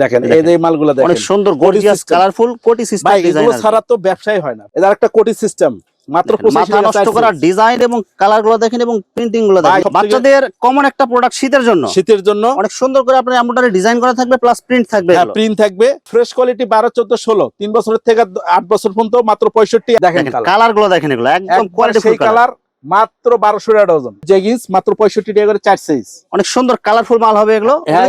দেখেন এই যে মালগুলো দেখেন। অনেক সুন্দর গর্জিয়াস কালারফুল কোটি সিস্টেম ভাই এগুলো ছাড়া তো ব্যবসায় হয় না। এদের একটা কোটি সিস্টেম মাত্র মাথা নষ্ট চার করা ডিজাইন এবং কালারগুলো দেখেন এবং প্রিন্টিংগুলো দেখেন। বাচ্চাদের কমন একটা প্রোডাক্ট শীতের জন্য। শীতের জন্য। অনেক সুন্দর করে আপনার এমব্রয়ডারি ডিজাইন করা থাকবে প্লাস প্রিন্ট থাকবে এগুলো। প্রিন্ট থাকবে। ফ্রেশ কোয়ালিটি বারো চোদ্দ ষোলো। তিন বছরের থেকে আট বছর পর্যন্ত মাত্র পঁয়ষট্টি। দেখেন দেখেন কালারগুলো দেখেন এগুলো একদম কোয়ালিটি কালার মাত্র বারোশো টাকা ডজন জেগিস মাত্র পঁয়ষট্টি টাকা করে চার সাইজ অনেক সুন্দর কালারফুল মাল হবে এগুলো। হ্যাঁ।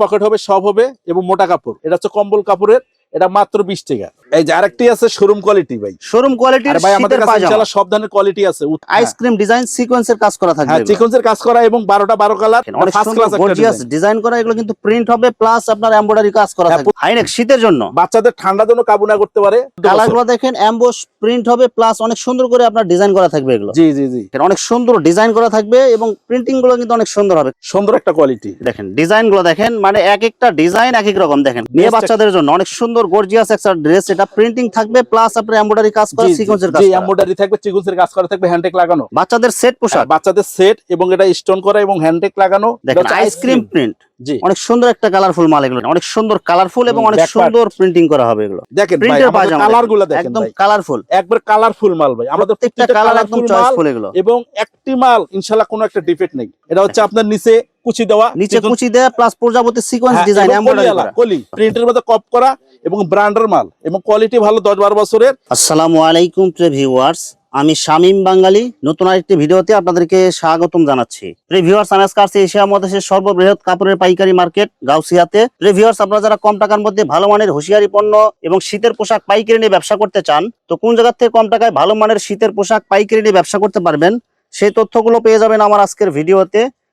পকেট হবে সব হবে এবং মোটা কাপড়। এটা হচ্ছে কম্বল কাপড়ের এটা মাত্র বিশ টাকা। এই যে আরেকটি আছে শোরুম কোয়ালিটি ভাই। শোরুম কোয়ালিটি ভাই আমাদের কাছে ইনশাআল্লাহ সব ধরনের কোয়ালিটি আছে। আইসক্রিম ডিজাইন সিকোয়েন্সের কাজ করা থাকবে হ্যাঁ। চিকনসের কাজ করা এবং বারোটা বারো কালার অনেক সুন্দর গর্জিয়াস ডিজাইন করা এগুলো কিন্তু প্রিন্ট হবে প্লাস আপনার এমব্রয়ডারি কাজ করা হ্যাঁ, থাকবে। হাইনেক শীতের জন্য। বাচ্চাদের ঠান্ডা যেন কাবু না করতে পারে। কালারগুলো দেখেন এমবোস প্রিন্ট হবে প্লাস অনেক সুন্দর করে আপনার ডিজাইন করা থাকবে এগুলো। জি জি জি। অনেক সুন্দর ডিজাইন করা থাকবে এবং প্রিন্টিংগুলো কিন্তু অনেক সুন্দর হবে। সুন্দর একটা কোয়ালিটি দেখেন ডিজাইনগুলো দেখেন মানে এক একটা ডিজাইন এক এক রকম দেখেন। মেয়ে বাচ্চাদের জন্য অনেক সুন্দর গর্জিয়াস একটা ড্রেস এটা প্রিন্টিং থাকবে প্লাস আপনার এমব্রয়ডারি কাজ করা সিকোয়েন্সের কাজ এমব্রয়ডারি থাকবে চিকনসের কাজ করা থাকবে হ্যান্ডটেক লাগানো। বাচ্চাদের সেট পোশাক। হ্যাঁ, বাচ্চাদের সেট এবং এটা স্টোন করা এবং হ্যান্ডটেক লাগানো আইসক্রিম প্রিন্ট জি। অনেক সুন্দর একটা কালারফুল মাল এগুলো। অনেক সুন্দর কালারফুল এবং অনেক সুন্দর প্রিন্টিং করা হবে এগুলো। দেখেন ভাই প্রিন্টের পায়জামা কালারগুলো দেখেন, একদম কালারফুল একবার কালারফুল মাল ভাই। আমাদের প্রত্যেকটা কালার একদম চয়েসফুল এগুলো। এবং একটি মাল ইনশাআল্লাহ কোনো একটা ডিফেক্ট নেই। এটা হচ্ছে আপনার নিচে কুচি দেওয়া নিচে কুচি দেয়া প্লাস প্রজাপতি সিকোয়েন্স ডিজাইন কলি প্রিন্টের মধ্যে কপ করা এবং ব্র্যান্ডের মাল এবং কোয়ালিটি ভালো দশ বারো বছরের। আসসালামু আলাইকুম প্রিয় ভিউয়ার্স আমি শামীম বাঙালি। নতুন আরেকটি ভিডিওতে আপনাদেরকে স্বাগতম জানাচ্ছি। প্রিয় আমি আজকে আসছি এশিয়া মহাদেশের সর্ববৃহৎ কাপড়ের পাইকারি মার্কেট গাউসিয়াতে। প্রিভিউয়ার্স আপনারা যারা কম টাকার মধ্যে ভালো মানের হুঁশিয়ারি পণ্য এবং শীতের পোশাক পাইকারি নিয়ে ব্যবসা করতে চান তো কোন জায়গার থেকে কম টাকায় ভালো মানের শীতের পোশাক পাইকারি নিয়ে ব্যবসা করতে পারবেন সেই তথ্যগুলো পেয়ে যাবেন আমার আজকের ভিডিওতে।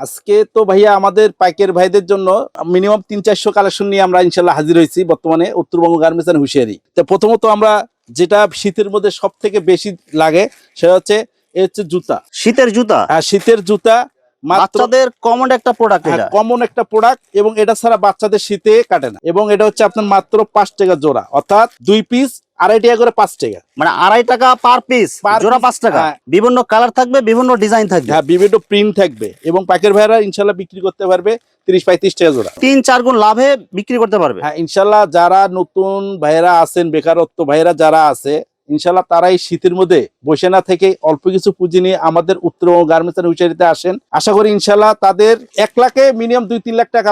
আজকে তো ভাইয়া আমাদের পাইকের ভাইদের জন্য মিনিমাম তিন চারশো কালেকশন নিয়ে আমরা ইনশাল্লাহ হাজির হয়েছি বর্তমানে উত্তরবঙ্গ গার্মেন্টস এন্ড হুঁশিয়ারি। তো প্রথমত আমরা যেটা শীতের মধ্যে সব থেকে বেশি লাগে সেটা হচ্ছে এ হচ্ছে জুতা। শীতের জুতা? হ্যাঁ শীতের জুতা বাচ্চাদের কমন একটা প্রোডাক্ট এটা। কমন একটা প্রোডাক্ট এবং এটা ছাড়া বাচ্চাদের শীতে কাটে না। এবং এটা হচ্ছে আপনার মাত্র পাঁচ টাকা জোড়া অর্থাৎ দুই পিস আড়াই টাকা করে পাঁচ টাকা। মানে আড়াই টাকা পার পিস জোড়া পাঁচ টাকা। হ্যাঁ। বিভিন্ন কালার থাকবে বিভিন্ন ডিজাইন থাকবে। হ্যাঁ বিভিন্ন প্রিন্ট থাকবে। এবং পাকের ভাইরা ইনশাল্লাহ বিক্রি করতে পারবে তিরিশ পঁয়ত্রিশ টাকা জোড়া। তিন চার গুণ লাভে বিক্রি করতে পারবে। হ্যাঁ ইনশাল্লাহ যারা নতুন ভাইরা আছেন বেকারত্ব ভাইরা যারা আছে ইনশাল্লাহ তারা এই শীতের মধ্যে বসে না থেকে অল্প কিছু পুঁজি নিয়ে আমাদের উত্তরবঙ্গ গার্মেন্টস এন্ড হুইচারিতে আসেন। আশা করি ইনশাল্লাহ তাদের এক লাখে মিনিমাম দুই তিন লাখ টাকা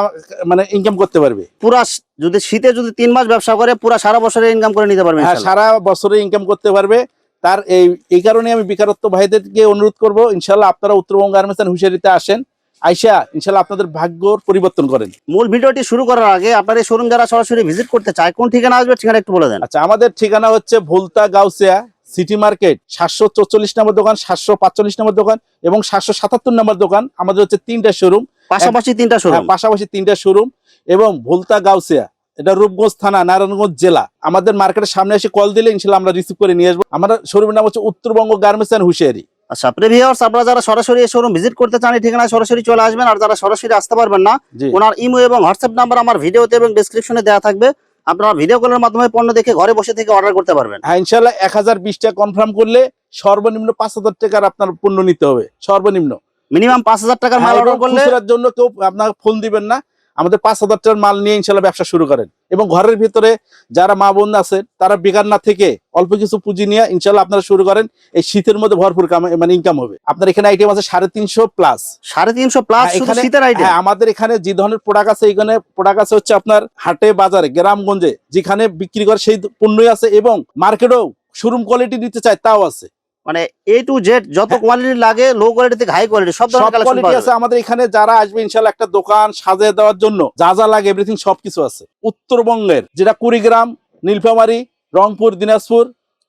মানে ইনকাম করতে পারবে। পুরা যদি শীতে যদি তিন মাস ব্যবসা করে পুরা সারা বছরে ইনকাম করে নিতে পারবে হ্যাঁ সারা বছরে ইনকাম করতে পারবে। তার এই এই কারণে আমি বেকারত্ব ভাইদেরকে অনুরোধ করব ইনশাল্লাহ আপনারা উত্তরবঙ্গ গার্মেন্টস এন্ড হুইচারিতে আসেন। আইসা ইনশাল্লাহ আপনাদের ভাগ্যর পরিবর্তন করেন। মূল ভিডিওটি শুরু করার আগে আপনার এই শোরুম যারা সরাসরি ভিজিট করতে চায় কোন ঠিকানা আসবে ঠিকানা একটু বলে দেন। আচ্ছা আমাদের ঠিকানা হচ্ছে ভুলতা গাউসিয়া সিটি মার্কেট সাতশো চৌচল্লিশ নম্বর দোকান সাতশো পাঁচচল্লিশ নম্বর দোকান এবং সাতশো সাতাত্তর নম্বর দোকান আমাদের হচ্ছে তিনটা শোরুম। পাশাপাশি তিনটা শোরুম। পাশাপাশি তিনটা শোরুম এবং ভুলতা গাউসিয়া এটা রূপগঞ্জ থানা নারায়ণগঞ্জ জেলা। আমাদের মার্কেটের সামনে এসে কল দিলে ইনশাল্লাহ আমরা রিসিভ করে নিয়ে আসব। আমাদের শোরুমের নাম হচ্ছে উত্তরবঙ্গ গার্মেন্টস অ্যান্ড হুশিয়ারি। আচ্ছা প্রিভিয়ার্স আপনারা যারা সরাসরি এই শোরুম ভিজিট করতে চান এই ঠিকানায় সরাসরি চলে আসবেন আর যারা সরাসরি আসতে পারবেন না ওনার ইমো এবং হোয়াটসঅ্যাপ নাম্বার আমার ভিডিওতে এবং ডেসক্রিপশনে দেওয়া থাকবে। আপনারা ভিডিও কলের মাধ্যমে পণ্য দেখে ঘরে বসে থেকে অর্ডার করতে পারবেন। হ্যাঁ ইনশাল্লাহ এক হাজার বিশ টাকা কনফার্ম করলে সর্বনিম্ন পাঁচ হাজার টাকার আপনার পণ্য নিতে হবে সর্বনিম্ন। মিনিমাম পাঁচ হাজার টাকার মাল হ্যাঁ, অর্ডার করলে খুচরার জন্য কেউ আপনার ফোন দিবেন না। আমাদের পাঁচ হাজার টাকার মাল নিয়ে ইনশাল্লাহ ব্যবসা শুরু করেন। এবং ঘরের ভিতরে যারা মা বোন আছেন তারা বেকার না থেকে অল্প কিছু পুঁজি নিয়ে ইনশাল্লাহ আপনারা শুরু করেন। এই শীতের মধ্যে ভরপুর কামা- মানে ইনকাম হবে। আপনার এখানে আইটেম আছে সাড়ে তিনশো প্লাস সাড়ে তিনশো প্লাস হ্যাঁ, শীতের আইটেম হ্যাঁ আমাদের এখানে যে ধরনের প্রোডাক্ট আছে এখানে প্রোডাক্ট আছে হচ্ছে আপনার হাটে বাজারে গ্রামগঞ্জে যেখানে বিক্রি করে সেই পণ্যই আছে এবং মার্কেটেও শোরুম কোয়ালিটি নিতে চায় তাও আছে। মানে এ টু জেড যত কোয়ালিটি লাগে লো কোয়ালিটি থেকে হাই কোয়ালিটি সব হ্যাঁ। ধরনের কোয়ালিটি আছে আমাদের এখানে যারা আসবে ইনশাল্লাহ একটা দোকান সাজিয়ে দেওয়ার জন্য যা যা লাগে এভরিথিং সবকিছু আছে। উত্তরবঙ্গের যেটা কুড়িগ্রাম নীলফামারী রংপুর দিনাজপুর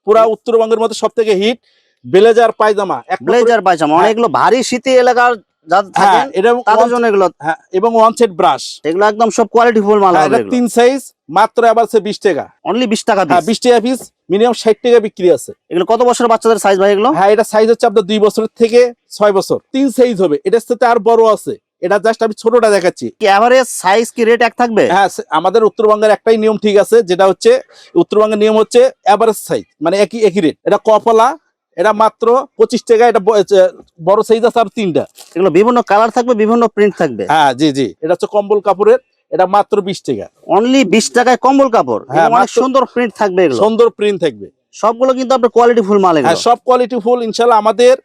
পুরা উত্তরবঙ্গের মধ্যে সব থেকে হিট বেলেজার পায়জামা এক ব্লেজার পায়জামা হ্যাঁ। অনেকগুলো ভারী শীতে এলাকার হ্যাঁ হ্যাঁ, এবং ওয়ান সেট ব্রাশ এগুলো একদম সব কোয়ালিটি ফুল মাল তিন সাইজ মাত্র আবার সে বিশ টাকা। অনলি বিশ টাকা হ্যাঁ বিশ টাকা পিস মিনিমাম ষাট টাকা বিক্রি আছে। এগুলো কত বছরের বাচ্চাদের সাইজ ভাই এগুলো? হ্যাঁ এটা সাইজ হচ্ছে আপনার দুই বছরের থেকে ছয় বছর। তিন সাইজ হবে। এটার সাথে আর বড় আছে। এটা জাস্ট আমি ছোটটা দেখাচ্ছি। কি এভারেজ সাইজ কি রেট এক থাকবে? হ্যাঁ আমাদের উত্তরবঙ্গের একটাই নিয়ম ঠিক আছে যেটা হচ্ছে উত্তরবঙ্গের নিয়ম হচ্ছে অ্যাভারেজ সাইজ মানে একই একই রেট এটা কপলা এটা মাত্র পঁচিশ টাকা এটা বড় সাইজ আছে আর তিনটা। এগুলো বিভিন্ন কালার থাকবে বিভিন্ন প্রিন্ট থাকবে? হ্যাঁ জি জি। এটা হচ্ছে কম্বল কাপড়ের এটা মাত্র বিশ টাকা। অনলি বিশ টাকায় কম্বল কাপড়। হ্যাঁ, অনেক সুন্দর প্রিন্ট থাকবে সুন্দর প্রিন্ট থাকবে। সবগুলো কিন্তু আপনার কোয়ালিটি ফুল মাল হ্যাঁ সব কোয়ালিটি ফুল ইনশাল্লাহ আমাদের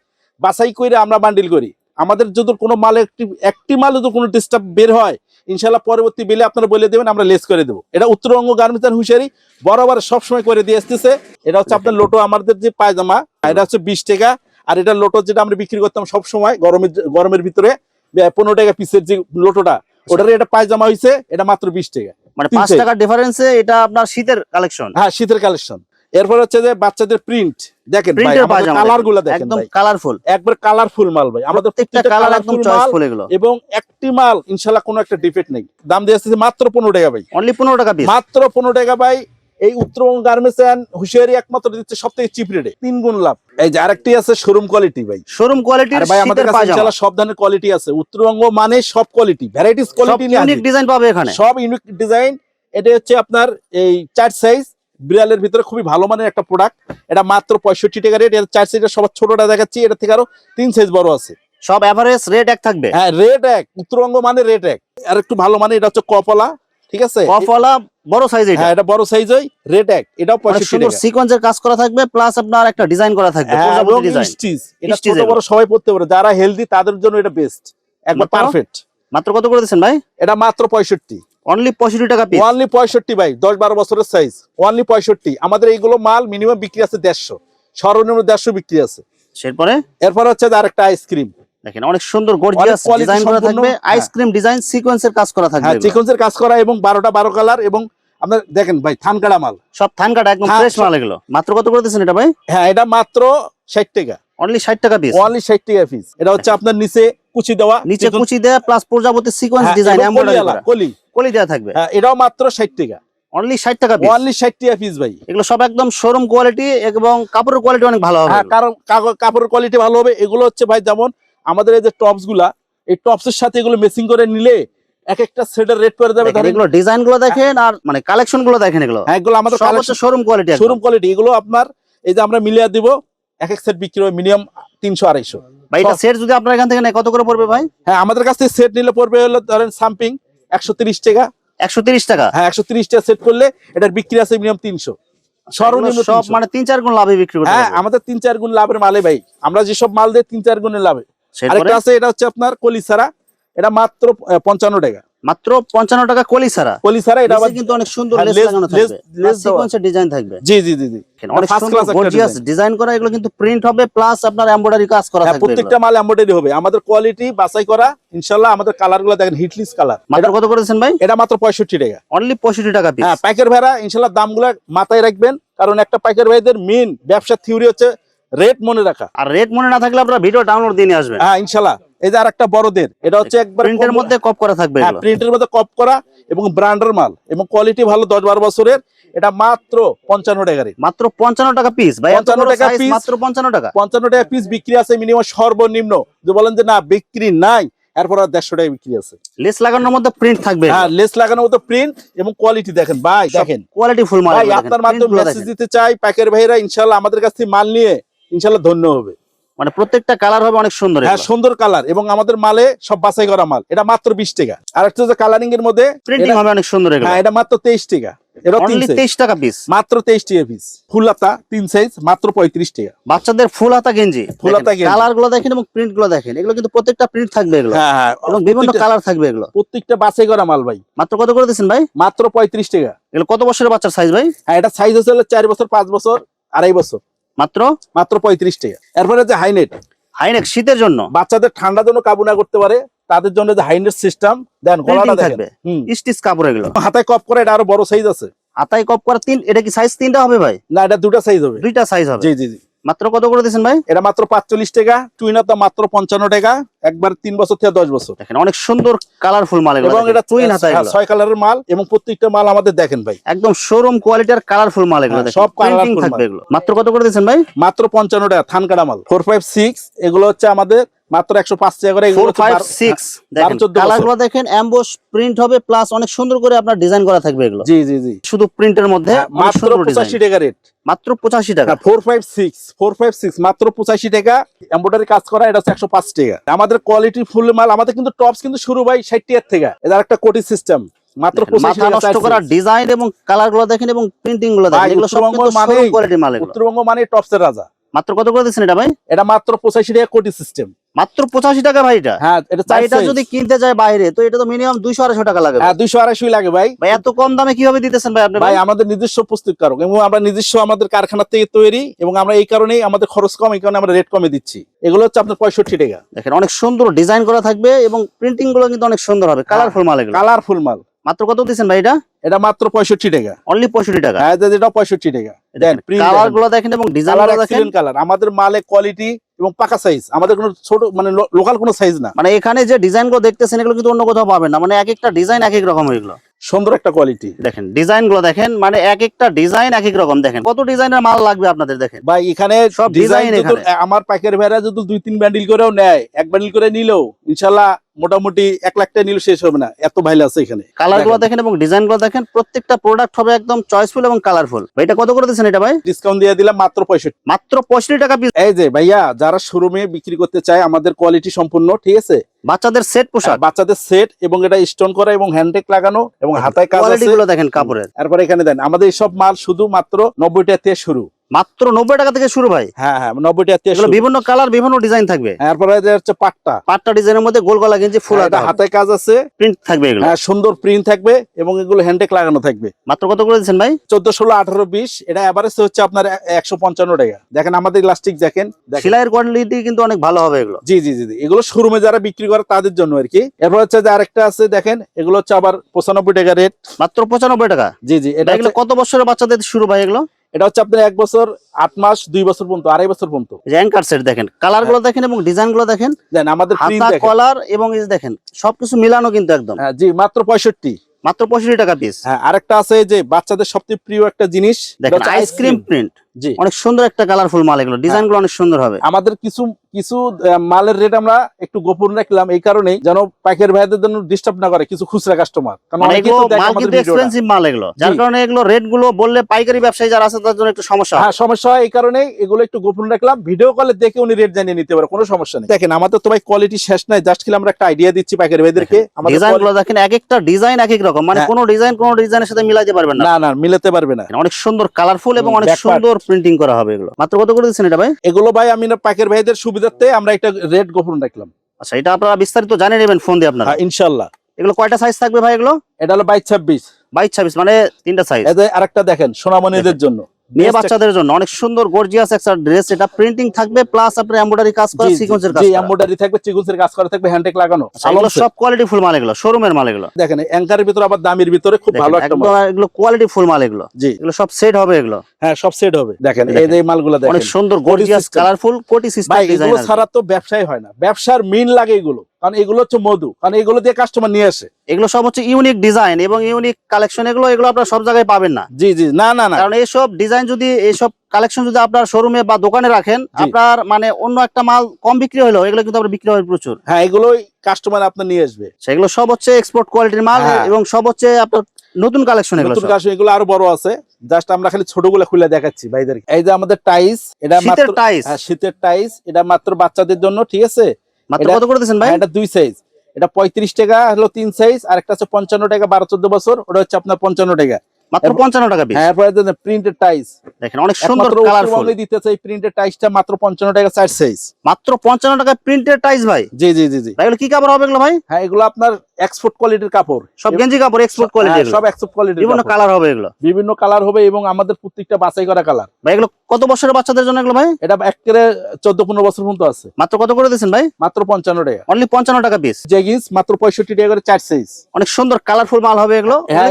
বাছাই করে আমরা বান্ডিল করি। আমাদের যদি কোনো মালে একটি একটি মালে যদি কোনো ডিস্টার্ব বের হয় ইনশাল্লাহ পরবর্তী বিলে আপনারা বলে দেবেন আমরা লেস করে দেবো। এটা উত্তরবঙ্গ গার্মেন্টস অ্যান্ড হুশিয়ারি বরাবর সবসময় করে দিয়ে আসতেছে। এটা হচ্ছে আপনার লোটো আমাদের যে পায়জামা এটা হচ্ছে বিশ টাকা। আর এটা লোটো যেটা আমরা বিক্রি করতাম সবসময় গরমের গরমের ভিতরে পনেরো টাকা পিসের যে লোটোটা ওটার এটা পায়জামা হইছে এটা মাত্র বিশ টাকা। মানে তিন পাঁচ টাকার ডিফারেন্সে এটা আপনার শীতের কালেকশন হ্যাঁ শীতের কালেকশন এরপর হচ্ছে যে বাচ্চাদের প্রিন্ট দেখেন ভাই আমাদের কালারগুলা দেখেন একদম কালারফুল একবার কালারফুল মাল ভাই। আমাদের প্রত্যেকটা কালার একদম চয়েসফুল এগুলো। এবং একটি মাল ইনশাআল্লাহ কোনো একটা ডিফেক্ট নেই। দাম দিয়ে আসতেছে মাত্র পনেরো টাকা ভাই। অনলি পনেরো টাকা পিস মাত্র পনেরো টাকা ভাই। এই উত্তরবঙ্গ গার্মেন্টস এন্ড হুশিয়ারি একমাত্র দিচ্ছে সব থেকে চিপ রেটে তিন গুণ লাভ। এই যে আরেকটি আছে শোরুম কোয়ালিটি ভাই। শোরুম কোয়ালিটি ভাই আমাদের কাছে পায়জামা ইনশাল্লাহ সব ধরনের কোয়ালিটি আছে। উত্তরবঙ্গ মানে সব কোয়ালিটি ভ্যারাইটিস কোয়ালিটি নিয়ে ইউনিক ডিজাইন পাবে এখানে। সব ইউনিক ডিজাইন এটা হচ্ছে আপনার এই চার সাইজ বিড়ালের ভিতরে খুবই ভালো মানের একটা প্রোডাক্ট এটা মাত্র পঁয়ষট্টি টাকা রেট এর চার সাইজের সবার ছোটটা দেখাচ্ছি। এটা থেকে আরও তিন সাইজ বড় আছে। সব এভারেজ রেট এক থাকবে। হ্যাঁ রেট এক। উত্তরবঙ্গ মানে রেট এক। আর একটু ভালো মানে এটা হচ্ছে কপলা। ঠিক আছে? বড় সাইজ এটা। হ্যাঁ এটা বড় সাইজ ওই রেট এক এটাও অনেক পঁয়ষট্টি সুন্দর টাকা। সিকোয়েন্সের কাজ করা থাকবে প্লাস আপনার একটা ডিজাইন করা থাকবে হ্যাঁ, প্রজাপতি ডিজাইন স্টিচ এটা ছোট বড় সবাই পড়তে পারে যারা হেলদি তাদের জন্য এটা বেস্ট একবার? পারফেক্ট মাত্র কত করে দিচ্ছেন ভাই? এটা মাত্র পঁয়ষট্টি। অনলি পঁয়ষট্টি টাকা পিস ওয়ানলি পঁয়ষট্টি ভাই দশ বারো বছরের সাইজ ওয়ানলি পঁয়ষট্টি। আমাদের এইগুলো মাল মিনিমাম বিক্রি আছে দেড়শো। সর্বনিম্ন দেড়শো বিক্রি আছে। সেরপরে? এরপর হচ্ছে আরেকটা আইসক্রিম দেখেন অনেক সুন্দর গর্জিয়াস ডিজাইন করা থাকবে। হ্যাঁ। আইসক্রিম ডিজাইন সিকোয়েন্সের কাজ করা থাকবে হ্যাঁ। চিকনসের কাজ করা এবং বারোটা বারো কালার এবং আপনার দেখেন ভাই থানকাটা মাল। সব থানকাটা একদম হ্যাঁ, ফ্রেশ মাল এগুলো। মাত্র কত করে দিচ্ছেন এটা ভাই? হ্যাঁ এটা মাত্র ষাট টাকা। অনলি ষাট টাকা পিস ওয়ানলি ষাট টাকা পিস এটা হচ্ছে আপনার নিচে কুচি দেওয়া নিচে কুচি দেয়া প্লাস প্রজাপতি সিকোয়েন্স হ্যাঁ, ডিজাইন এবং এমব্রয়ডারি করা। কলি। কলি দেয়া থাকবে। হ্যাঁ এটাও মাত্র ষাট টাকা। অনলি ষাট টাকা পিস ওয়ানলি ষাট টাকা পিস ভাই। এগুলো সব একদম শোরুম কোয়ালিটি এবং কাপড়ের কোয়ালিটি অনেক ভালো হবে। হ্যাঁ কারণ কাপড়ের কোয়ালিটি ভালো হবে। এগুলো হচ্ছে ভাই যেমন আমাদের এই যে টপসগুলা এই টপস এর সাথে এগুলো মেসিং করে নিলে এক একটা সেটের রেট করে দেবে। এগুলো ডিজাইনগুলো দেখেন আর মানে কালেকশনগুলো দেখেন এগুলো। হ্যাঁ এগুলো আমাদের শোরুম কোয়ালিটি শোরুম কোয়ালিটি এগুলো আপনার এই যে আমরা মিলিয়ে দিব এক এক সেট বিক্রি হবে মিনিমাম তিনশো আড়াইশো। ভাই এটা সেট যদি আপনার এখান থেকে নেয় কত করে পড়বে ভাই? হ্যাঁ আমাদের কাছ থেকে সেট নিলে পড়বে হলো ধরেন সাম্পিং একশো তিরিশ টাকা। একশো তিরিশ টাকা? হ্যাঁ একশো তিরিশ টাকা সেট করলে এটার বিক্রি আছে মিনিমাম তিনশো। সর্বনিম্ন সব মানে তিন চার গুণ লাভে বিক্রি করতে হ্যাঁ আমাদের তিন চার গুণ লাভের মালে ভাই। আমরা যেসব মাল দেয় তিন চার গুণের লাভে। আরেকটা আছে এটা হচ্ছে আপনার কলিসারা এটা মাত্র পঞ্চান্ন টাকা। মাত্র পঞ্চান্ন টাকা কলি কলিসারা এটা আবার কিন্তু অনেক সুন্দর হ্যাঁ, লেস লেস- লাগানো থাকবে। সিকোয়েন্সের ডিজাইন থাকবে। জি জি জি জি। অনেক সুন্দর গর্জিয়াস ডিজাইন করা এগুলো কিন্তু প্রিন্ট হবে প্লাস আপনার এমব্রয়ডারি কাজ করা হ্যাঁ থাকবে প্রত্যেকটা মাল এমব্রয়ডারি হবে। আমাদের কোয়ালিটি বাছাই করা ইনশাল্লাহ আমাদের কালারগুলো দেখেন হিটলিস কালার মাত্র কত করে দিচ্ছেন ভাই? এটা মাত্র পঁয়ষট্টি টাকা। অনলি পঁয়ষট্টি টাকা পিস হ্যাঁ পাইকার ভাইরা ইনশাল্লাহ দামগুলো মাথায় রাখবেন কারণ একটা পাইকার ভাইদের মেন ব্যবসার থিওরি হচ্ছে রেট মনে রাখা। আর রেট মনে না থাকলে আপনারা ভিডিও ডাউনলোড দিয়ে নিয়ে আসবেন। হ্যাঁ ইনশাল্লাহ এই যে আরেকটা বড়দের এটা হচ্ছে একবার প্রিন্টের মধ্যে কপ করা থাকবে হ্যাঁ প্রিন্টের মধ্যে কপ করা এবং ব্র্যান্ডের মাল এবং কোয়ালিটি ভালো দশ বারো বছরের। এটা মাত্র পঞ্চান্ন টাকা রেট মাত্র পঞ্চান্ন টাকা পিস ভাই 55 টাকা piece। মাত্র পঞ্চান্ন টাকা। পঞ্চান্ন টাকা পিস বিক্রি আছে মিনিমাম সর্বনিম্ন। যে বলেন যে না বিক্রি নাই এরপর আর দেড়শো টাকা বিক্রি আছে। লেস লাগানোর মধ্যে প্রিন্ট থাকবে। হ্যাঁ লেস লাগানোর মতো প্রিন্ট এবং কোয়ালিটি দেখেন। ভাই দেখেন। কোয়ালিটি ফুল মাল ভাই আপনার মাধ্যমে মেসেজ দিতে চাই পাইকার ভাইরা ইনশাল্লাহ আমাদের কাছ থেকে মাল নিয়ে ইনশাল্লাহ ধন্য হবে। মানে প্রত্যেকটা কালার হবে অনেক সুন্দর হ্যাঁ সুন্দর কালার এবং আমাদের মালে সব বাছাই করা মাল। এটা মাত্র বিশ টাকা। আর একটা যে কালারিং এর মধ্যে প্রিন্টিং হবে অনেক সুন্দর হ্যাঁ এটা মাত্র তেইশ টাকা। পিস মাত্র তেইশ টাকা পিস ফুলাতা তিন সাইজ মাত্র পঁয়ত্রিশ টাকা। বাচ্চাদের ফুল হাতা গেঞ্জি। ফুল হাতা। কালারগুলো দেখেন এবং প্রিন্টগুলো দেখেন এগুলো কিন্তু প্রত্যেকটা প্রিন্ট থাকবে এগুলো। হ্যাঁ হ্যাঁ। এবং বিভিন্ন কালার থাকবে এগুলো। প্রত্যেকটা বাছাই করা মাল ভাই। মাত্র কত করে দিচ্ছেন ভাই? মাত্র পঁয়ত্রিশ টাকা। এগুলো কত বছরের বাচ্চার সাইজ ভাই? হ্যাঁ এটা সাইজ হচ্ছে চার বছর পাঁচ বছর আড়াই বছর। মাত্র? মাত্র পঁয়ত্রিশ টাকা। এরপরে যে হাইনেট হাইনেক শীতের জন্য? বাচ্চাদের ঠান্ডার জন্য কাবু না করতে পারে তাদের জন্য যে হাইনেট সিস্টেম দেন গলাটা থাকবে। স্টিচ কাপড় এগুলো। হাতায় কপ করে এটা আরও বড় সাইজ আছে। হাতায় কপ করা তিন এটা কি সাইজ তিনটা হবে ভাই? না এটা দুটা সাইজ হবে। দুইটা সাইজ হবে। জি জি জি। মাত্র কত করে দিয়েছেন ভাই? এটা মাত্র পাঁচচল্লিশ টাকা টুইন আপ মাত্র পঞ্চান্ন টাকা একবার তিন বছর থেকে দশ বছর। দেখেন অনেক সুন্দর কালারফুল মাল এগুলো এবং এটা টুইন হাতা হ্যাঁ। ছয় কালারের মাল। এবং প্রত্যেকটা মাল আমাদের দেখেন ভাই। একদম শোরুম কোয়ালিটির কালারফুল মাল এগুলো হ্যাঁ, সব কালারফুল মাল। এগুলো। মাত্র কত করে দিয়েছেন ভাই? মাত্র পঞ্চান্ন টাকা থানকাটা মাল। ফোর ফাইভ সিক্স এগুলো হচ্ছে আমাদের মাত্র একশো পাঁচ টাকা করে সিক্স হ্যাঁ, দেখেন অ্যাম্বোস প্রিন্ট হবে প্লাস অনেক সুন্দর করে আপনার ডিজাইন করা থাকবে এগুলো। জি জি জি। শুধু প্রিন্টের মধ্যে হ্যাঁ, মাত্র পঁচাশি টাকা রেট মাত্র পঁচাশি টাকা। Four five six four five six মাত্র পঁচাশি টাকা। এম্ব্রয়ডারি কাজ করা এটা হচ্ছে একশো পাঁচ টাকা। আমাদের কোয়ালিটি ফুল মাল আমাদের কিন্তু টপস কিন্তু শুরু ভাই ষাট টাকার থেকে। এটা একটা কোটি সিস্টেম মাত্র মাথা টাকা নষ্ট করা ডিজাইন এবং কালারগুলো দেখেন এবং প্রিন্টিংগুলো দেখেন এগুলো সব কোয়ালিটি মাল উত্তরবঙ্গ মানে টপসের রাজা। মাত্র কত করে দিচ্ছেন এটা ভাই? এটা মাত্র পঁচাশি টাকা কোটি সিস্টেম মাত্র পঁচাশি টাকা ভাই এটা। হ্যাঁ এটা এটা যদি কিনতে যায় বাইরে তো এটা তো মিনিমাম দুইশো আড়াইশো টাকা লাগে হ্যাঁ দুইশো আড়াইশোই লাগে ভাই। ভাই এত কম দামে কীভাবে দিতেছেন ভাই আপনি ভাই আমাদের নিজস্ব প্রস্তুতকারক এবং আমরা নিজস্ব আমাদের কারখানা থেকে তৈরি এবং আমরা এই কারণেই আমাদের খরচ কম এই কারণে আমরা রেট কমে দিচ্ছি। এগুলো হচ্ছে আপনার পঁয়ষট্টি টাকা। দেখেন অনেক সুন্দর ডিজাইন করা থাকবে এবং প্রিন্টিংগুলো কিন্তু অনেক সুন্দর হবে কালারফুল মাল এগুলো। কালারফুল মাল। মাত্র কত দিচ্ছেন ভাই এটা? এটা মাত্র পঁয়ষট্টি টাকা। অনলি পঁয়ষট্টি টাকা। হ্যাঁ যেটা পঁয়ষট্টি টাকা। কালারগুলো দেখেন এবং ডিজাইন কালার আমাদের মালে কোয়ালিটি এবং পাকা সাইজ আমাদের কোনো ছোট মানে লোকাল কোনো সাইজ না। মানে এখানে যে ডিজাইনগুলো দেখতেছেন, এগুলো কিন্তু অন্য কোথাও পাবেন না। মানে এক একটা ডিজাইন এক এক রকম এগুলো। সুন্দর একটা কোয়ালিটি দেখেন ডিজাইনগুলো দেখেন মানে এক একটা ডিজাইন এক এক রকম। দেখেন কত ডিজাইনের মাল লাগবে আপনাদের দেখেন? ভাই এখানে সব ডিজাইন আমার পাইকারি ভাইরা যদি দুই তিন ব্যান্ডিল করেও নেয় এক ব্যান্ডিল করে নিলেও ইনশাল্লাহ মোটামুটি এক লাখ টাকা নিলেও শেষ হবে না। এত ভাইল আছে এখানে। কালারগুলো দেখেন। দেখেন এবং ডিজাইনগুলো দেখেন প্রত্যেকটা প্রোডাক্ট হবে একদম চয়েসফুল এবং কালারফুল এটা কত করে দিচ্ছেন এটা ভাই? ডিসকাউন্ট দিয়ে দিলাম মাত্র পঁয়ষট্টি। মাত্র পঁয়ষট্টি টাকা এই যে ভাইয়া যারা শোরুমে বিক্রি করতে চায় আমাদের কোয়ালিটি সম্পূর্ণ ঠিক আছে? বাচ্চাদের সেট পোশাক। বাচ্চাদের সেট এবং এটা স্টোন করা এবং হ্যান্ডেক লাগানো এবং হাতায় কাজ কোয়ালিটি আছে গুলো দেখেন কাপড়ের। তারপরে এখানে দেন আমাদের সব মাল শুধু মাত্র নব্বই টাকা থেকে শুরু। মাত্র নব্বই টাকা থেকে শুরু ভাই। হ্যাঁ হ্যাঁ নব্বই টাকা থেকে বিভিন্ন কালার বিভিন্ন ডিজাইন থাকবে। তারপরে যে হচ্ছে পাটটা। পাঁচটা ডিজাইনের মধ্যে গোল গলা গেঞ্জি ফুল হ্যাঁ, এটা হাতায় কাজ আছে। প্রিন্ট থাকবে এগুলো। হ্যাঁ সুন্দর প্রিন্ট থাকবে এবং এগুলো হ্যান্ডেক লাগানো থাকবে। মাত্র কত করে দিচ্ছেন ভাই? চোদ্দ ষোলো আঠারো বিশ এটা এভারেজ হচ্ছে আপনার একশো পঞ্চান্ন টাকা। দেখেন আমাদের ইলাস্টিক দেখেন। সেলাইয়ের কোয়ালিটি কিন্তু অনেক ভালো হবে এগুলো। জি জি জি। এগুলো শোরুমে যারা বিক্রি করে তাদের জন্য আর কি। এরপর হচ্ছে যে আরেকটা আছে দেখেন এগুলো হচ্ছে আবার পঁচানব্বই টাকা রেট মাত্র পঁচানব্বই টাকা। জি জি এটা এগুলো কত বছরের বাচ্চাদের শুরু ভাই এগুলো? এটা হচ্ছে আপনার এক বছর আট মাস দুই বছর পর্যন্ত আড়াই বছর পর্যন্ত। অ্যাঙ্কার সেট দেখেন কালারগুলো দেখেন এবং ডিজাইনগুলো দেখেন। দেন আমাদের কলার এবং দেখেন সবকিছু মিলানো কিন্তু একদম। হ্যাঁ জি মাত্র পঁয়ষট্টি। মাত্র পঁয়ষট্টি টাকা পিস হ্যাঁ আরেকটা আছে যে বাচ্চাদের সবচেয়ে প্রিয় একটা জিনিস দেখেন আইসক্রিম প্রিন্ট জি। অনেক সুন্দর একটা কালারফুল মাল এগুলো। ডিজাইনগুলো অনেক সুন্দর হবে। আমাদের কিছু কিছু মালের রেট আমরা একটু গোপন রাখলাম এই কারণেই যেন পাইকারি ভাইদের জন্য ডিস্টার্ব না করে কিছু খুচরা কাস্টমার কারণ মানে। এক্সপেন্সিভ মাল এগুলো। যার কারণে এগুলো রেটগুলো বললে পাইকারি ব্যবসায়ী যারা আছে তার জন্য একটু সমস্যা হ্যাঁ। সমস্যা হয় এই কারণেই এগুলো একটু গোপন রাখলাম। ভিডিও কলে দেখে উনি রেট জানিয়ে নিতে পারে কোনো সমস্যা নেই। দেখেন আমাদের তো ভাই কোয়ালিটি শেষ নাই জাস্ট খেলে আমরা একটা আইডিয়া দিচ্ছি পাইকারি ভাইদেরকে। আমাদের ডিজাইনগুলো দেখেন এক একটা ডিজাইন এক এক রকম। মানে হ্যাঁ। কোনো ডিজাইন কোনো ডিজাইনের সাথে মিলাইতে পারবেন না। না না মিলাতে পারবে না। অনেক সুন্দর কালারফুল এবং অনেক সুন্দর প্রিন্টিং করা হবে এগুলো। মাত্র কত করে দিচ্ছেন এটা ভাই? এগুলো ভাই আমি না পাইকারি ভাইদের সুবিধার্থে আমরা একটা রেড গোপন রাখলাম। আচ্ছা এটা আপনারা বিস্তারিত জানিয়ে নেবেন ফোন দিয়ে আপনারা। হ্যাঁ ইনশাল্লাহ এগুলো কয়টা সাইজ থাকবে ভাই এগুলো? এটা হলো বাইশ ছাব্বিশ। বাইশ ছাব্বিশ মানে তিনটা সাইজ আরেকটা দেখেন সোনামণিদের জন্য। মেয়ে বাচ্চাদের জন্য। অনেক সুন্দর গর্জিয়াস একটা ড্রেস এটা প্রিন্টিং থাকবে প্লাস আপনার এমব্রয়ডারি কাজ করা সিকোয়েন্সের কাজ জি করা। এমব্রয়ডারি থাকবে চিকুলসের কাজ করা থাকবে হ্যান্ডটেক লাগানো। আচ্ছা, এগুলো সব কোয়ালিটি ফুল মাল এগুলো শোরুমের মাল এগুলো। দেখেন অ্যাঙ্কারের ভিতরে আবার দামের ভিতরে খুব ভালো একটা মাল। এগুলো কোয়ালিটি ফুল মাল এগুলো। জি। এগুলো সব সেট হবে এগুলো। হ্যাঁ সব সেট হবে। দেখেন এই যে মালগুলো অনেক সুন্দর গর্জিয়াস কালারফুল কোটি সিস্টেম ডিজাইন এগুলো ছাড়া তো ব্যবসায় হয় না। ব্যবসার মিন লাগে এগুলো। কারণ এগুলো হচ্ছে মধু। কারণ এগুলো দিয়ে কাস্টমার নিয়ে আসে। এগুলো সব হচ্ছে ইউনিক ডিজাইন এবং ইউনিক কালেকশন এগুলো এগুলো আপনার সব জায়গায় পাবেন না। জি জি। না না না। কারণ এইসব ডিজাইন যদি এইসব কালেকশন যদি আপনার শোরুমে বা দোকানে রাখেন আপনার মানে অন্য একটা মাল কম বিক্রি হলো এগুলো কিন্তু আপনার বিক্রি হয় প্রচুর। হ্যাঁ এগুলোই কাস্টমার আপনার নিয়ে আসবে। সেগুলো সব হচ্ছে এক্সপোর্ট কোয়ালিটির মাল হ্যাঁ। এবং সব হচ্ছে আপনার নতুন কালেকশন এগুলো নতুন। কাস্টমার এগুলো আরও বড় আছে। জাস্ট আমরা খালি ছোটগুলো খুলে দেখাচ্ছি ভাইদের এই যে আমাদের টাইস এটা শীতের মাত্র টাইস হ্যাঁ, শীতের টাইস এটা মাত্র বাচ্চাদের জন্য ঠিক আছে? মাত্র কত করে দিয়েছেন ভাই? হ্যাঁ, এটা দুই সাইজ এটা পঁয়ত্রিশ টাকা হলো তিন সাইজ আর একটা হচ্ছে পঞ্চান্ন টাকা বারো চোদ্দ বছর ওটা হচ্ছে আপনার পঞ্চান্ন টাকা। মাত্র পঞ্চান্ন টাকা হ্যাঁ এরপরে প্রিন্টেড টাইস দেখেন অনেক সুন্দর কালারফুল দিতে চাই প্রিন্টেড টাইসটা মাত্র পঞ্চান্ন টাকা চার সাইজ মাত্র পঞ্চান্ন টাকা প্রিন্টেড টাইস ভাই? জি জি জি জি। এগুলো কি কাপড় হবে এগুলো ভাই? হ্যাঁ এগুলো আপনার এক্সপোর্ট কোয়ালিটির কাপড়। সব গেঞ্জি কাপড় এক্সপোর্ট হ্যাঁ, কোয়ালিটি সব এক্সপোর্ট কোয়ালিটির বিভিন্ন কালার হবে এগুলো। বিভিন্ন কালার হবে এবং আমাদের প্রত্যেকটা বাছাই করা কালার ভাই এগুলো কত বছরের বাচ্চাদের জন্য এগুলো ভাই? এটা একেবারে চোদ্দ পনেরো বছর পর্যন্ত আছে। মাত্র কত করে দিচ্ছেন ভাই? মাত্র পঞ্চান্ন টাকা। অনলি পঞ্চান্ন টাকা পিস জেগিন্স মাত্র পঁয়ষট্টি টাকা করে চার সাইজ অনেক সুন্দর কালারফুল মাল হবে এগুলো। হ্যাঁ।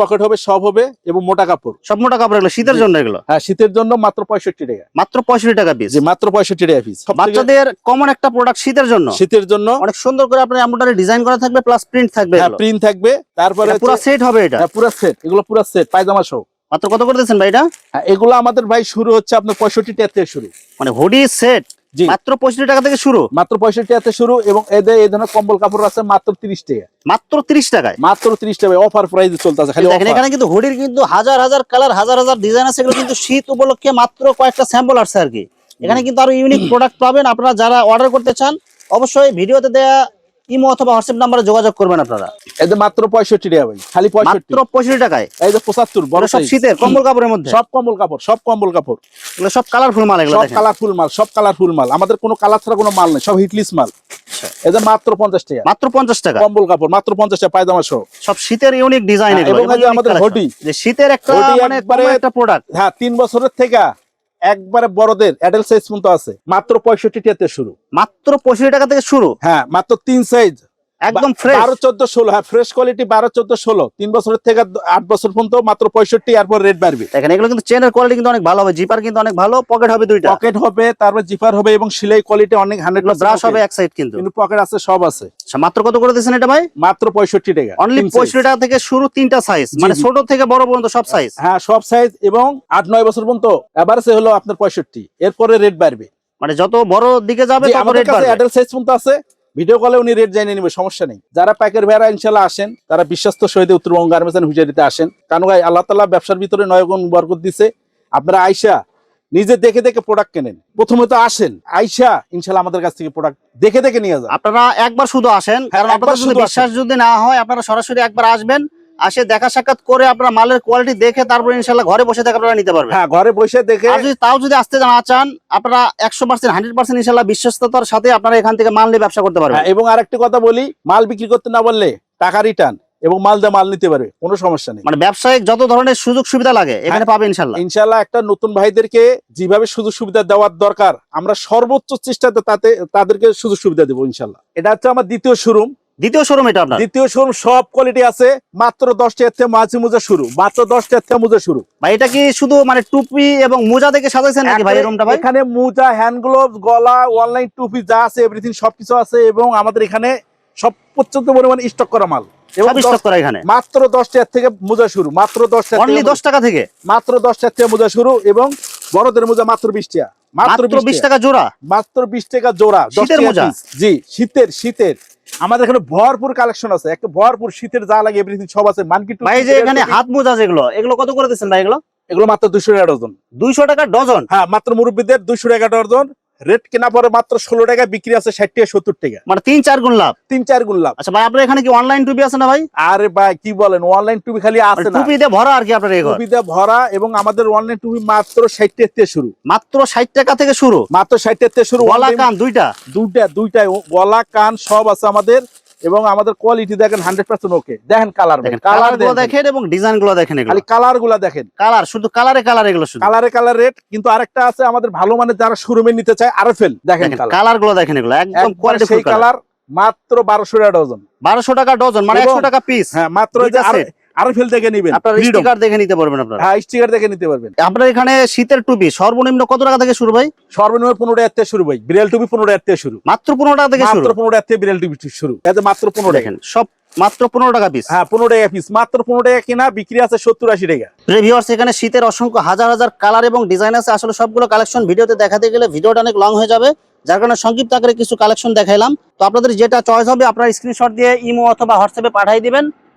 পকেট হবে। সব হবে এবং মোটা কাপড়। সব মোটা কাপড় এগুলো শীতের জন্য এগুলো। হ্যাঁ শীতের জন্য মাত্র পঁয়ষট্টি টাকা। মাত্র পঁয়ষট্টি টাকা পিস মাত্র পঁয়ষট্টি টাকা পিস বাচ্চাদের কমন একটা প্রোডাক্ট শীতের জন্য। শীতের জন্য। অনেক সুন্দর করে আপনার এমব্রয়ডারি ডিজাইন করা থাকবে প্লাস প্রিন্ট থাকবে হ্যাঁ প্রিন্ট থাকবে। তারপরে পুরো সেট হবে এটা? হ্যাঁ পুরো সেট এগুলো পুরো সেট পায়জামা সহ। মাত্র কত করে দিচ্ছেন ভাই এটা হ্যাঁ এগুলো আমাদের ভাই শুরু হচ্ছে আপনার পঁয়ষট্টি টাকা থেকে শুরু। মানে হুডি সেট জি। মাত্র পঁয়ষট্টি টাকা থেকে শুরু? মাত্র পঁয়ষট্টি টাকা থেকে শুরু এবং এদের এই ধরনের কম্বল কাপড় আছে মাত্র তিরিশ টাকা। মাত্র তিরিশ টাকায়? মাত্র তিরিশ টাকা অফার প্রাইসে চলতেছে খালি দেখেন এখানে কিন্তু হুডির কিন্তু হাজার হাজার কালার হাজার হাজার ডিজাইন আছে এগুলো কিন্তু শীত উপলক্ষে মাত্র কয়েকটা স্যাম্পল আসছে আর কি। এখানে কিন্তু আরও ইউনিক প্রোডাক্ট পাবেন। আপনারা যারা অর্ডার করতে চান অবশ্যই ভিডিওতে দেয়া ইমো অথবা হোয়াটসঅ্যাপ নাম্বারে যোগাযোগ করবেন আপনারা। এদের মাত্র পঁয়ষট্টি টাকা ভাই খালি পঁয়ষট্টি। মাত্র পঁয়ষট্টি টাকায়? এই যে পঁচাত্তর বড় সব শীতের কম্বল কাপড়ের মধ্যে? সব কম্বল কাপড় সব কম্বল কাপড়। এগুলো সব কালারফুল মাল এগুলো সব কালারফুল মাল সব কালারফুল মাল। আমাদের কোনো কালার ছাড়া কোনো মাল নেই সব হিটলিস মাল। আচ্ছা। এদের মাত্র পঞ্চাশ টাকা। মাত্র পঞ্চাশ টাকা? কম্বল কাপড় মাত্র পঞ্চাশ টাকা পায়জামা সহ। সব শীতের ইউনিক ডিজাইন হ্যাঁ, এগুলো। এবং এই যে আমাদের hoodie। যে শীতের একটা মানে একটা প্রোডাক্ট হ্যাঁ তিন বছরের থেকে একবারে বড়দের অ্যাডাল্ট সাইজ পর্যন্ত আছে। মাত্র পঁয়ষট্টি টাকাতে শুরু। মাত্র পঁয়ষট্টি টাকা থেকে শুরু? হ্যাঁ মাত্র তিন সাইজ একদম ফ্রেশ বারো চোদ্দ ষোলো হ্যাঁ ফ্রেশ কোয়ালিটি বারো চোদ্দ ষোলো। তিন বছরের থেকে আট বছর পর্যন্ত মাত্র পঁয়ষট্টি এরপর রেট বাড়বে। দেখেন এগুলো কিন্তু চেনের কোয়ালিটি কিন্তু অনেক ভালো হবে। জিপার কিন্তু অনেক ভালো পকেট হবে দুইটা। পকেট হবে তারপর জিপার হবে এবং সেলাই কোয়ালিটি অনেক হান্ড্রেড ব্রাশ হবে এক সাইড কিন্তু। কিন্তু পকেট আছে সব আছে। আচ্ছা, মাত্র কত করে দিচ্ছেন এটা ভাই? মাত্র পঁয়ষট্টি টাকা অনলি তিন size। পঁয়ষট্টি টাকা থেকে শুরু তিনটা সাইজ মানে ছোট থেকে বড় পর্যন্ত সব সাইজ হ্যাঁ সব সাইজ এবং আট নয় বছর পর্যন্ত এভারেজে হলো আপনার পঁয়ষট্টি। এরপরে রেট বাড়বে। মানে যত বড় দিকে যাবে তত রেট বাড়বে। অ্যাডাল্ট সাইজ পর্যন্ত আছে। ভিডিও কলে উনি রেট জানিয়ে নেবে সমস্যা নেই। যারা প্যাকের ভাইরা ইনশাল্লাহ আসেন তারা বিশ্বস্ত শহীদে উত্তরবঙ্গ গার্মেন্টস এন্ড হুজারিতে আসেন। কারণ ভাই আল্লাহ তালা ব্যবসার ভিতরে নয়গুণ বরকত দিছে। আপনারা আইসা নিজে দেখে দেখে প্রোডাক্ট কেনেন। প্রথমে তো আসেন আইসা ইনশাল্লাহ আমাদের কাছ থেকে প্রোডাক্ট দেখে দেখে নিয়ে যান। আপনারা একবার শুধু আসেন কারণ হ্যাঁ, আপনাদের বিশ্বাস যদি না হয় আপনারা সরাসরি একবার আসবেন। আসে দেখা সাক্ষাৎ করে আপনার মালের কোয়ালিটি দেখে তারপরে ইনশাল্লাহ ঘরে বসে থেকে আপনারা নিতে পারবেন। হ্যাঁ ঘরে বসে দেখে যদি তাও যদি আসতে না চান আপনারা একশো পার্সেন্ট হান্ড্রেড পার্সেন্ট ইনশাল্লাহ বিশ্বস্ততার সাথে আপনারা এখান থেকে মাল নিয়ে ব্যবসা করতে পারবেন। হ্যাঁ, এবং আরেকটি কথা বলি মাল বিক্রি করতে না বললে টাকা রিটার্ন এবং মাল দিয়ে মাল নিতে পারবে কোনো সমস্যা নেই। মানে ব্যবসায়িক যত ধরনের সুযোগ সুবিধা লাগে এখানে পাবে ইনশাল্লাহ ইনশাল্লাহ একটা নতুন ভাইদেরকে যেভাবে সুযোগ সুবিধা দেওয়ার দরকার আমরা সর্বোচ্চ চেষ্টাতে তাতে তাদেরকে সুযোগ সুবিধা দেবো ইনশাল্লাহ এটা হচ্ছে আমার দ্বিতীয় শোরুম দ্বিতীয় শোরুম এটা আপনার? দ্বিতীয় শোরুম সব কোয়ালিটি আছে মাত্র দশ টাকার থেকে মাঝে মুজা শুরু মাত্র দশ টাকার থেকে মুজা শুরু ভাই এটা কি শুধু মানে টুপি এবং মোজা দেখে সাজাইছেন নাকি ভাই রুমটা ভাই? এখানে মুজা হ্যান্ড গ্লোভ গলা অনলাইন টুপি যা আছে এভরিথিং সবকিছু আছে এবং আমাদের এখানে সব পর্যন্ত পরিমাণে স্টক করা মাল। সব স্টক করা এখানে? মাত্র দশ টাকার থেকে মোজা শুরু মাত্র দশ টাকা দশ টাকা থেকে? মাত্র দশ টাকা থেকে মোজা শুরু এবং বড়দের মোজা মাত্র বিশ টাকা মাত্র বিশ টাকা জোড়া? মাত্র বিশ টাকা জোড়া শীতের মোজা? জি শীতের শীতের। আমাদের এখানে ভরপুর কালেকশন আছে। একটা ভরপুর শীতের যা লাগে এভরিথিং সব আছে। মানকিট ভাই যে এখানে হাত মোজা যেগুলো এগুলো কত করে দিচ্ছেন ভাই এগুলো? এগুলো মাত্র দুইশো টাকা ডজন। দুইশো টাকা ডজন? হ্যাঁ মাত্র মুরব্বীদের দুইশো টাকা ডজন। রেট কেনা পরে মাত্র ষোলো টাকা বিক্রি আছে ষাট টাকা সত্তর টাকা। মানে তিন চার গুণ লাভ? তিন চার গুণ লাভ। আচ্ছা ভাই আপনার এখানে কি অনলাইন টুপি আছে না ভাই? আরে ভাই কি বলেন অনলাইন টুপি খালি মানে আছে না। টুপি দিয়ে ভরা আর কি আপনার এই দিয়ে ভরা এবং আমাদের অনলাইন টুপি মাত্র ষাট টাকা থেকে শুরু। মাত্র ষাট টাকা থেকে শুরু? মাত্র ষাট টাকা থেকে শুরু। গলা কান দুইটা? দুইটা দুইটাই গলা কান সব আছে আমাদের। এবং আমাদের কোয়ালিটি দেখেন হান্ড্রেড পার্সেন্ট ওকে দেখেন কালার দেখেন কালারগুলো দেখেন। এবং ডিজাইনগুলো দেখেন খালি কালারগুলা দেখেন। কালার শুধু কালারে কালার এগুলো শুধু। কালারে কালার রেট কিন্তু আরেকটা আছে আমাদের ভালো মানে যারা শোরুমে নিতে চায় আর ফেল দেখেন দেখেন কালারগুলো দেখেন এগুলো একদম কোয়ালিটি কালার মাত্র বারোশো টাকা ডজন বারোশো টাকা ডজন মানে একশো টাকা পিস হ্যাঁ মাত্র আরো- ফেল দেখে নিবেন আপনার স্টিকার দেখে নিতে পারবেন আপনারা। হ্যাঁ স্টিকার দেখে নিতে পারবেন। আপনার এখানে শীতের টুপি সর্বনিম্ন কত টাকা থেকে শুরু ভাই? সর্বনিম্ন পনেরো টাকা থেকে শুরু ভাই বিড়াল টুপি পনেরো টাকা থেকে শুরু। মাত্র পনেরো টাকা থেকে মাত্র পনেরো টাকা থেকে বিড়াল টুপি শুরু। এতে মাত্র পনেরো টাকা দেখেন সব মাত্র পনেরো টাকা পিস হ্যাঁ পনেরো টাকা পিস মাত্র পনেরো টাকা কিনা বিক্রি আছে সত্তর আশি টাকা। ভিউয়ার্স এখানে শীতের অসংখ্য হাজার হাজার কালার এবং ডিজাইন আছে। আসলে সবগুলো কালেকশন ভিডিওতে দেখাতে গেলে ভিডিওটা অনেক লং হয়ে যাবে। যার কারণে সংক্ষিপ্ত আকারে কিছু কালেকশন দেখাইলাম। তো আপনাদের যেটা চয়েস হবে আপনারা স্ক্রিনশট দিয়ে ইমো অথবা হোয়াটসঅ্যাপে পাঠিয়ে দিবেন।